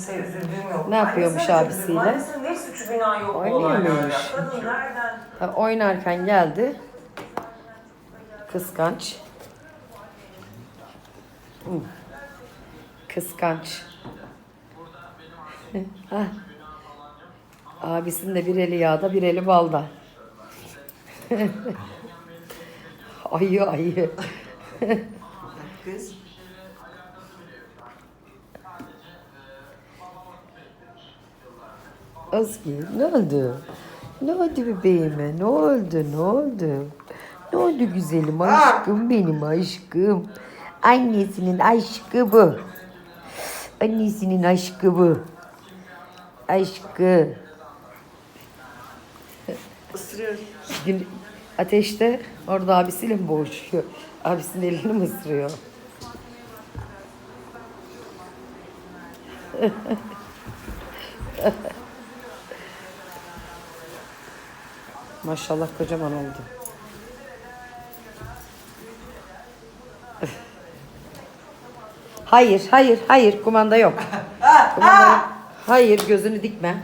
kimseye üzüldüğüm yok. Ne yapıyormuş Annesine abisiyle? üzüldüm. Annesinin ne suçu günah yok bu olaylarda. muymuş? Kadın nereden? Ha, Oynarken geldi. Kıskanç. Hı. Kıskanç. Hah. Abisinin de bir eli yağda bir eli balda. ayı ayı. Kız. Özgür ne oldu? Ne oldu bebeğime? Ne oldu? Ne oldu? Ne oldu güzelim aşkım benim aşkım. Annesinin aşkı bu. Annesinin aşkı bu. Aşkı. Isırıyor. Gün ateşte orada abisiyle mi boğuşuyor? Abisinin elini mi ısırıyor? Maşallah kocaman oldu. Hayır, hayır, hayır. Kumanda yok. Kumanda yok. Hayır, gözünü dikme.